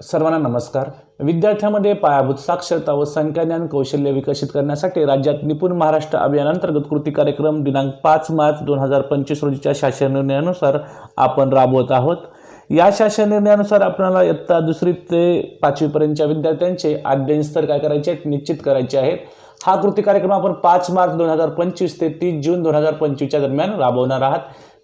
सर्वांना नमस्कार. विद्यार्थ्यांमध्ये पायाभूत साक्षरता व संख्याज्ञान कौशल्य विकसित करण्यासाठी राज्यात निपुण महाराष्ट्र अभियानांतर्गत कृती कार्यक्रम दिनांक पाच मार्च दोन हजार पंचवीस रोजीच्या शासन निर्णयानुसार आपण राबवत आहोत. या शासन निर्णयानुसार आपल्याला इयत्ता दुसरी ते पाचवीपर्यंतच्या विद्यार्थ्यांचे अध्ययन स्तर काय करायचे आहेत निश्चित करायचे आहेत. हा कृती कार्यक्रम आपण पाच मार्च दोन हजार पंचवीस ते तीस जून दोन हजार पंचवीसच्या दरम्यान राबवणार आहात.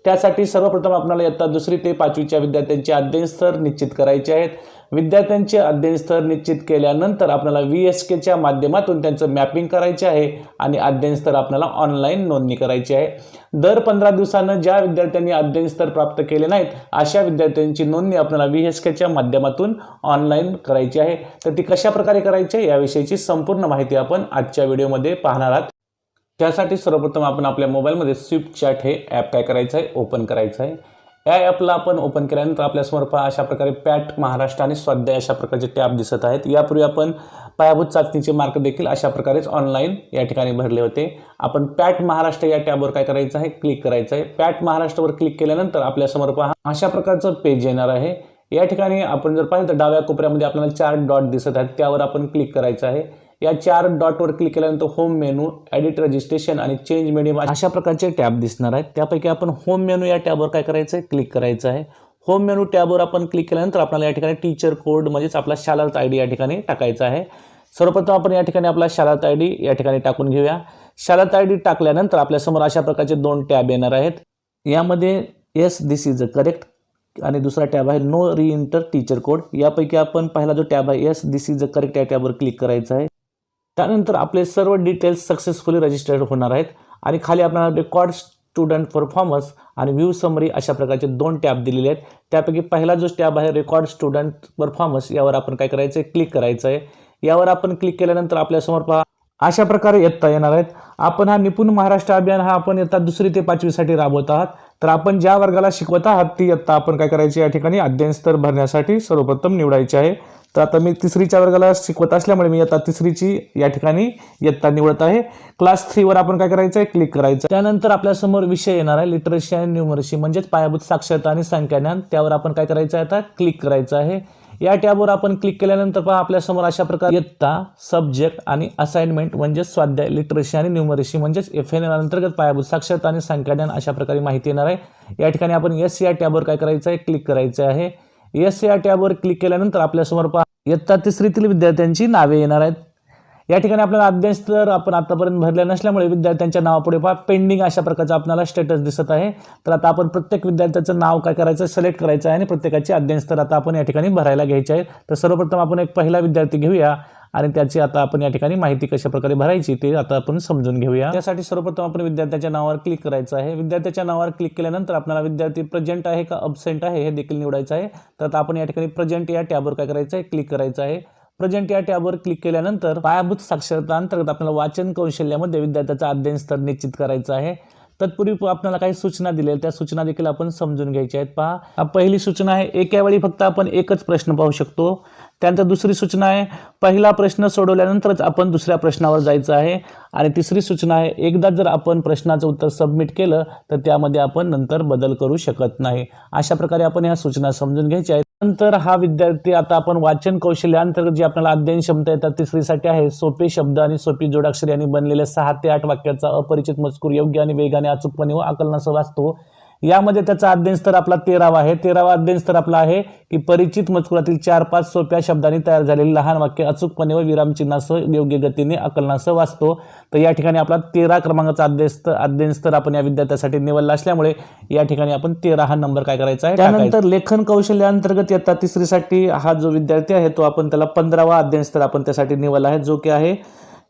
त्यासाठी सर्वप्रथम आपल्याला इयत्ता दुसरी ते पाचवीच्या विद्यार्थ्यांचे अध्ययन स्तर निश्चित करायचे आहेत. विद्यार्थ्यांचे अध्ययन स्तर निश्चित केल्यानंतर आपल्याला व्ही एस केच्या माध्यमातून त्यांचं मॅपिंग करायचे आहे आणि अध्ययन स्तर आपल्याला ऑनलाईन नोंदणी करायची आहे. दर पंधरा दिवसानं ज्या विद्यार्थ्यांनी अध्ययन स्तर प्राप्त केले नाहीत अशा विद्यार्थ्यांची नोंदणी आपल्याला व्ही एस केच्या माध्यमातून ऑनलाईन करायची आहे. तर ती कशाप्रकारे करायची आहे याविषयीची संपूर्ण माहिती आपण आजच्या व्हिडिओमध्ये पाहणार आहात. त्यासाठी सर्वप्रथम आपण आपल्या मोबाईलमध्ये स्विफ्ट चॅट हे ॲप काय करायचं आहे? ओपन करायचं आहे. या ॲपला आपण ओपन केल्यानंतर आपल्यासमोर पहा अशा प्रकारे पॅट महाराष्ट्र आणि स्वाध्याय अशा प्रकारचे टॅब दिसत आहेत. यापूर्वी आपण पायाभूत चाचणीचे मार्क देखील अशा प्रकारेच ऑनलाईन या ठिकाणी भरले होते. आपण पॅट महाराष्ट्र या टॅबवर काय करायचं आहे? क्लिक करायचं आहे. पॅट महाराष्ट्रवर क्लिक केल्यानंतर आपल्यासमोर पहा अशा प्रकारचं पेज येणार आहे. या ठिकाणी आपण जर पाहिलं तर डाव्या कोपऱ्यामध्ये आपल्याला चार डॉट दिसत आहेत. त्यावर आपण क्लिक करायचं आहे. या चार डॉटवर क्लिक केल्यानंतर होम मेनू एडिट रजिस्ट्रेशन आणि चेंज मीडियम अशा प्रकारचे टॅब दिसणार आहेत. त्यापैकी आपण होम मेनू या टॅबवर काय करायचं आहे क्लिक करायचं आहे. होम मेनू टॅबवर आपण क्लिक केल्यानंतर आपल्याला या ठिकाणी टीचर कोड म्हणजेच आपला शालात आय डी या ठिकाणी टाकायचा आहे. सर्वप्रथम आपण या ठिकाणी आपला शालात आय डी या ठिकाणी टाकून घेऊया. शालात आय डी टाकल्यानंतर आपल्यासमोर अशा प्रकारचे दोन टॅब येणार आहेत. यामध्ये yes this is a correct आणि दुसरा टॅब आहे नो री इंटर टीचर कोड यापैकी आपण पहिला जो टॅब आहे yes this is a correct या टॅबवर क्लिक करायचा आहे. त्यानंतर आपले सर्व डिटेल्स सक्सेसफुली रजिस्टर्ड होणार आहेत. आणि खाली आपल्याला रेकॉर्ड स्टुडंट परफॉर्मन्स आणि व्ह्यू समरी अशा प्रकारचे दोन टॅब दिलेले आहेत. त्यापैकी पहिला जो टॅब आहे रेकॉर्ड स्टुडंट परफॉर्मन्स यावर आपण काय करायचं आहे क्लिक करायचं आहे यावर आपण क्लिक केल्यानंतर आपल्यासमोर पहा अशा प्रकारे इयत्ता येणार आहेत. आपण हा निपुण महाराष्ट्र अभियान हा आपण येतात दुसरी ते पाचवीसाठी राबवत आहात. तर आपण ज्या वर्गाला शिकवत आहात ती इयत्ता आपण काय करायची या ठिकाणी अध्ययन स्तर भरण्यासाठी सर्वप्रथम निवडायची आहे. तर आता मी तिसरीच्या वर्गाला शिकवत असल्यामुळे मी आता तिसरीची या ठिकाणी इयत्ता निवडत आहे. क्लास थ्रीवर आपण काय करायचं आहे क्लिक करायचं त्यानंतर आपल्यासमोर विषय येणार आहे. लिटरसी आणि न्यूमरसी म्हणजेच पायाभूत साक्षरता आणि संख्याज्ञान. त्यावर आपण काय करायचं आहे आता? क्लिक करायचं आहे. या टॅबवर आपण क्लिक केल्यानंतर पहा आपल्यासमोर अशा प्रकारे इयत्ता सब्जेक्ट आणि असाइनमेंट म्हणजेच स्वाध्याय लिटरसी आणि न्यूमरसी म्हणजेच एफ एन अंतर्गत पायाभूत साक्षरता आणि संख्याज्ञान अशा प्रकारे माहिती येणार आहे. या ठिकाणी आपण एस या टॅबवर काय करायचं आहे क्लिक करायचं आहे. एस या टॅबवर क्लिक केल्यानंतर आपल्यासमोर पहा इयत्ता तिसरीतील विद्यार्थ्यांची नावे येणार आहेत. या ठिकाणी आपल्याला अभ्यास तर आपण आतापर्यंत भरल्या नसल्यामुळे विद्यार्थ्यांच्या नावापुढे पहा. पेंडिंग अशा प्रकारचं आपल्याला स्टेटस दिसत आहे. तर आता आपण प्रत्येक विद्यार्थ्याचं नाव काय करायचं सिलेक्ट करायचं आहे आणि प्रत्येकाची अध्ययन स्तर आता आपण या ठिकाणी भरायला घ्यायचे आहे तर सर्वप्रथम आपण एक पहिला विद्यार्थी घेऊया. आणि त्याची आता आपण या ठिकाणी माहिती कशाप्रकारे भरायची ते आता आपण समजून घेऊया. त्यासाठी सर्वप्रथम आपण विद्यार्थ्याच्या नावावर क्लिक करायचं आहे. विद्यार्थ्याच्या नावावर क्लिक केल्यानंतर आपल्याला विद्यार्थी प्रेझेंट आहे का अबसेंट आहे हे देखील निवडायचं आहे. तर आता आपण या ठिकाणी प्रेझेंट या टॅबवर काय करायचं आहे क्लिक करायचं आहे. प्रेझेंट या टॅबवर क्लिक केल्यानंतर पायाभूत साक्षरता अंतर्गत आपल्याला वाचन कौशल्यामध्ये विद्यार्थ्याचा अध्ययन स्तर निश्चित करायचा आहे. तत्पूर्वी आपल्याला काही सूचना दिल्या त्या सूचना देखील आपण समजून घ्यायच्या आहेत. पहा पहिली सूचना आहे एका वेळी फक्त आपण एकच प्रश्न पाहू शकतो. त्यानंतर दुसरी सूचना आहे पहिला प्रश्न सोडवल्यानंतरच आपण दुसऱ्या प्रश्नावर जायचं आहे. आणि तिसरी सूचना आहे एकदा जर आपण प्रश्नाचं उत्तर सबमिट केलं तर त्यामध्ये आपण नंतर बदल करू शकत नाही. अशा प्रकारे आपण ह्या सूचना समजून घ्यायच्या आहेत. नंतर हा विद्यार्थी आता आपण वाचन कौशल्याअंतर्गत जी आपल्याला अध्ययन क्षमता येतात तिसरीसाठी आहे. सोपे शब्द आणि सोपी जोडाक्षर यांनी बनलेल्या सहा ते आठ वाक्याचा अपरिचित मजकूर योग्य आणि वेगाने अचूकपणे व आकलनासह वाचतो. यामध्ये त्याचा अध्ययन स्तर आपला तेरावा आहे. तेरावा अध्ययन स्तर आपला आहे की परिचित मजकुरातील चार पाच सोप्या शब्दांनी तयार झालेले लहान वाक्य अचूकपणे व विरामचिन्हासह योग्य गतीने आकलनासह वाचतो. तर या ठिकाणी आपला तेरा क्रमांकाचा अध्ययन स्तर अध्ययन स्तर आपण या विद्यार्थ्यासाठी निवडला असल्यामुळे या ठिकाणी आपण तेरा हा नंबर काय करायचा आहे? त्यानंतर लेखन कौशल्याअंतर्गत येतात तिसरीसाठी हा जो विद्यार्थी आहे तो आपण त्याला पंधरावा अध्ययन स्तर आपण त्यासाठी निवडला आहे जो की आहे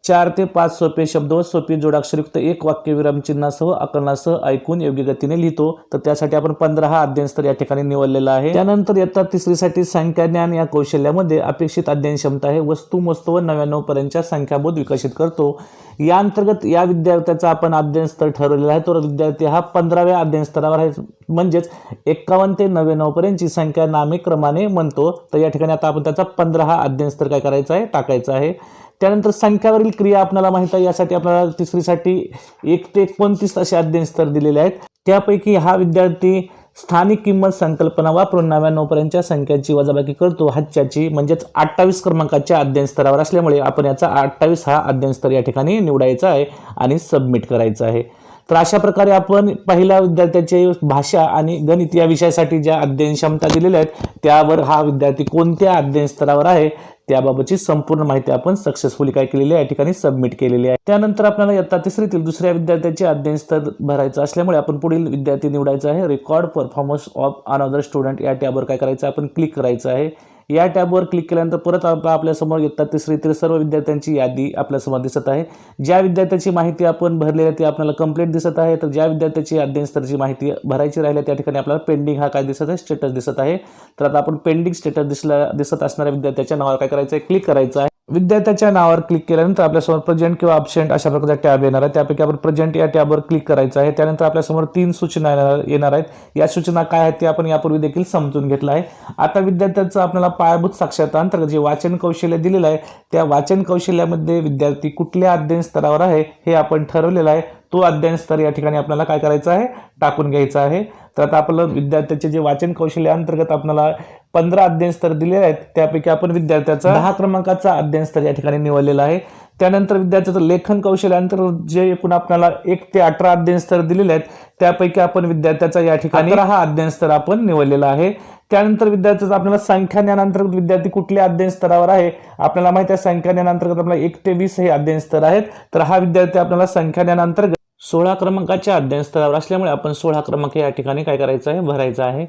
चार ते पाच सोपे शब्द व सोपी जोडाक्षरयुक्त एक वाक्य विरामचिन्हासह आकलनासह ऐकून योग्य गतीने लिहितो. तर त्यासाठी आपण पंधरा हा अध्ययन स्तर या ठिकाणी निवडलेला आहे. त्यानंतर इयत्ता तिसरीसाठी संख्या ज्ञान या कौशल्यामध्ये अपेक्षित अध्ययन क्षमता आहे वस्तू मस्त व नव्याण्णव पर्यंतच्या संख्याबोध विकसित करतो. या अंतर्गत या विद्यार्थ्याचा आपण अध्ययन स्तर ठरवलेला आहे. तो विद्यार्थी हा पंधराव्या अध्ययन स्तरावर आहे. म्हणजेच एक्कावन्न ते नव्याण्णव पर्यंतची संख्या नामे क्रमाने म्हणतो. तर या ठिकाणी आता आपण त्याचा पंधरा हा अध्ययन स्तर काय करायचा आहे? टाकायचा आहे. त्यानंतर संख्यावरील क्रिया आपल्याला माहीत आहे यासाठी आपल्याला तिसरीसाठी एक ते एकोणतीस असे अध्ययन स्तर दिलेले आहेत. त्यापैकी हा विद्यार्थी स्थानिक किंमत संकल्पना वापरून नव्याण्णवपर्यंतच्या संख्यांची वजाबाकी करतो. हातच्याची म्हणजेच अठ्ठावीस क्रमांकाच्या अध्ययन स्तरावर असल्यामुळे आपण याचा अठ्ठावीस हा अध्ययन स्तर या ठिकाणी निवडायचा आहे आणि सबमिट करायचा आहे. तर अशा प्रकारे आपण पहिल्या विद्यार्थ्याचे भाषा आणि गणित या विषयासाठी ज्या अध्ययन क्षमता दिलेल्या आहेत त्यावर हा विद्यार्थी कोणत्या अध्ययन स्तरावर आहे त्याबाबतची संपूर्ण माहिती आपण सक्सेसफुली काय केलेली आहे या ठिकाणी सबमिट केलेली आहे. त्यानंतर आपल्याला इयत्ता तिसरीतील दुसऱ्या विद्यार्थ्याचे अध्ययन स्तर भरायचं असल्यामुळे आपण पुढील विद्यार्थी निवडायचा आहे record performance of another student या टॅबवर काय करायचं आहे आपण क्लिक करायचं आहे. या टॅबवर क्लिक केल्यानंतर परत आपल्या आपल्यासमोर इयत्ता तिसरीतील सर्व विद्यार्थ्यांची यादी आपल्यासमोर दिसत आहे. ज्या विद्यार्थ्याची माहिती आपण भरलेली आहे ती आपल्याला कंप्लीट दिसत आहे. तर ज्या विद्यार्थ्याची अध्ययन स्तराची माहिती भरायची राहिली आहे, त्या ठिकाणी आपल्याला पेंडिंग हा काय दिसत आहे? स्टेटस दिसत आहे. तर आता आपण पेंडिंग स्टेटस दिसला दिसत असणाऱ्या विद्यार्थ्याच्या नावावर काय करायचं आहे क्लिक करायचं आहे. विद्यार्थ्याच्या नावावर क्लिक केल्यानंतर आपल्यासमोर प्रेझेंट किंवा अब्सेंट अशा प्रकारचा टॅब येणार आहे त्यापैकी आपण प्रेझेंट या टॅबवर क्लिक करायचं आहे. त्यानंतर आपल्यासमोर तीन सूचना येणार येणार आहेत. या सूचना काय आहेत ते आपण यापूर्वी देखील समजून घेतलं आहे. आता विद्यार्थ्यांचं आपल्याला पायाभूत साक्षरता अंतर्गत जे वाचन कौशल्य दिलेलं आहे त्या वाचन कौशल्यामध्ये विद्यार्थी कुठल्या अध्ययन स्तरावर आहे हे आपण ठरवलेलं आहे. तो अध्ययन स्तर या ठिकाणी आपल्याला काय करायचा आहे? टाकून घ्यायचा आहे. तर आता आपलं विद्यार्थ्याचे जे वाचन कौशल्य अंतर्गत आपल्याला पंधरा अध्ययन स्तर दिलेले आहेत त्यापैकी आपण विद्यार्थ्याचा दहा क्रमांकाचा अध्ययन स्तर या ठिकाणी निवडलेला आहे. त्यानंतर विद्यार्थ्याचं लेखन कौशल्य अंतर्गत जे एकूण आपल्याला एक ते अठरा अध्ययन स्तर दिलेले आहेत त्यापैकी आपण विद्यार्थ्याचा या ठिकाणी हा अध्ययन स्तर आपण निवडलेला आहे. त्यानंतर विद्यार्थ्याचं आपल्याला संख्याज्ञान अंतर्गत विद्यार्थी कुठल्या अध्ययन स्तरावर आहे? आपल्याला माहिती आहे संख्याज्ञान अंतर्गत आपल्याला एक ते वीस हे अध्ययन स्तर आहेत. तर हा विद्यार्थी आपल्याला संख्याज्ञान अंतर्गत सोळा क्रमांकाच्या अध्ययन स्तरावर असल्यामुळे आपण सोळा क्रमांक या ठिकाणी काय करायचं आहे? भरायचं आहे.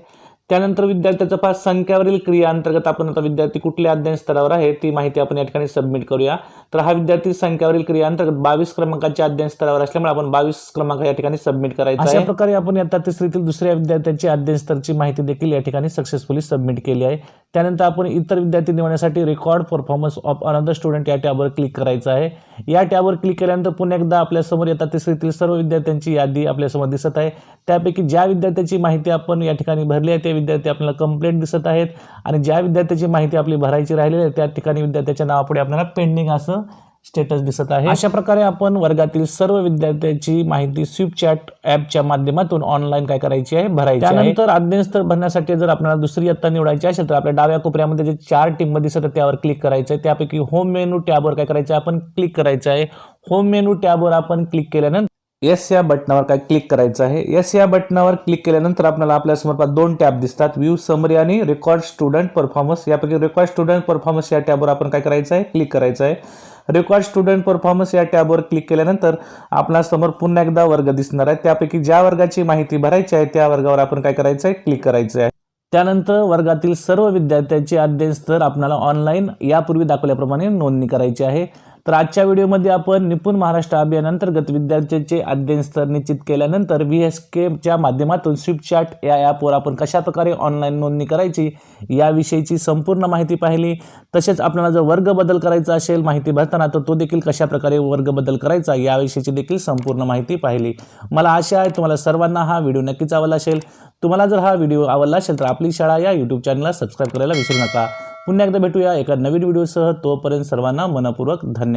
त्यानंतर विद्यार्थ्याचं पास संख्यावरील क्रिया अंतर्गत आपण आता विद्यार्थी कुठल्या अध्ययन स्तरावर आहे ती माहिती आपण या ठिकाणी सबमिट करूया. तर हा विद्यार्थी संख्यावरील क्रिया अंतर्गत बावीस क्रमांकाच्या अध्ययन स्तरावर असल्यामुळे आपण बावीस क्रमांक या ठिकाणी सबमिट करायचा अशा प्रकारे आपण आता तिसरीतील दुसऱ्या विद्यार्थ्यांची अध्ययन स्तरची माहिती देखील या ठिकाणी सक्सेसफुली सबमिट केली आहे. त्यानंतर आपण इतर विद्यार्थी निवडण्यासाठी record performance of another student या टॅबवर क्लिक करायचं आहे. या टॅबवर क्लिक केल्यानंतर पुन्हा एकदा आपल्यासमोर येतात तिसरीतील सर्व विद्यार्थ्यांची यादी आपल्यासमोर दिसत आहे. त्यापैकी ज्या विद्यार्थ्याची माहिती आपण या ठिकाणी भरली आहे ते विद्यार्थी आपल्याला कंप्लेंट दिसत आहेत. आणि ज्या विद्यार्थ्याची माहिती आपली भरायची राहिलेली आहे त्या ठिकाणी विद्यार्थ्याच्या नावापुढे आपल्याला पेंडिंग असं स्टेटस दिसत आहे. अशा प्रकारे आपण वर्गातील सर्व विद्यार्थ्यांची माहिती स्विप चॅट ॲपच्या माध्यमातून ऑनलाईन काय करायची आहे भरायची त्यानंतर स्तर भरण्यासाठी जर आपल्याला दुसरी इयत्ता निवडायची असेल तर आपल्या डाव्या कोपऱ्यामध्ये जे चार टीम दिसत आहे त्यावर क्लिक करायचं आहे. त्यापैकी होम मेनू टॅबवर काय करायचं आहे आपण क्लिक करायचं आहे. होम मेनू टॅबवर आपण क्लिक केल्यानंतर येस या बटनावर काय क्लिक करायचं आहे? येस या बटनावर क्लिक केल्यानंतर आपल्याला आपल्यासमोर दोन टॅब दिसतात. व्ह्यू समरी आणि रेकॉर्ड स्टुडंट परफॉर्मन्स यापैकी रेकॉर्ड स्टुडंट परफॉर्मन्स या टॅबवर आपण काय करायचं आहे? क्लिक करायचं आहे. रेकॉर्ड स्टुडंट परफॉर्मन्स या टॅबवर क्लिक केल्यानंतर आपल्यासमोर पुन्हा एकदा वर्ग दिसणार आहे. त्यापैकी ज्या वर्गाची माहिती भरायची आहे त्या वर्गावर आपण काय करायचं आहे? क्लिक करायचं आहे. त्यानंतर वर्गातील सर्व विद्यार्थ्यांचे अध्ययन स्तर आपल्याला ऑनलाईन यापूर्वी दाखवल्याप्रमाणे नोंदणी करायची आहे. तर आजच्या व्हिडिओमध्ये आपण निपुण महाराष्ट्र अभियानांतर्गत विद्यार्थ्यांचे अध्ययन स्तर निश्चित केल्यानंतर व्ही एस केच्या माध्यमातून स्विपचॅट या ॲपवर आपण कशाप्रकारे ऑनलाईन नोंदणी करायची याविषयीची संपूर्ण माहिती पाहिली. तसेच आपल्याला जर वर्ग बदल करायचा असेल माहिती भरताना तर तो देखील कशाप्रकारे वर्ग बदल करायचा याविषयीची देखील संपूर्ण माहिती पाहिली. मला आशा आहे तुम्हाला सर्वांना हा व्हिडिओ नक्कीच आवडला असेल. तुम्हाला जर हा व्हिडिओ आवडला असेल तर आपली शाळा या यूट्यूब चॅनलला सबस्क्राईब करायला विसरू नका. पुन्हा एकदा भेटूया एका नवीन व्हिडिओसह. तोपर्यंत सर्वांना मनपूर्वक धन्यवाद.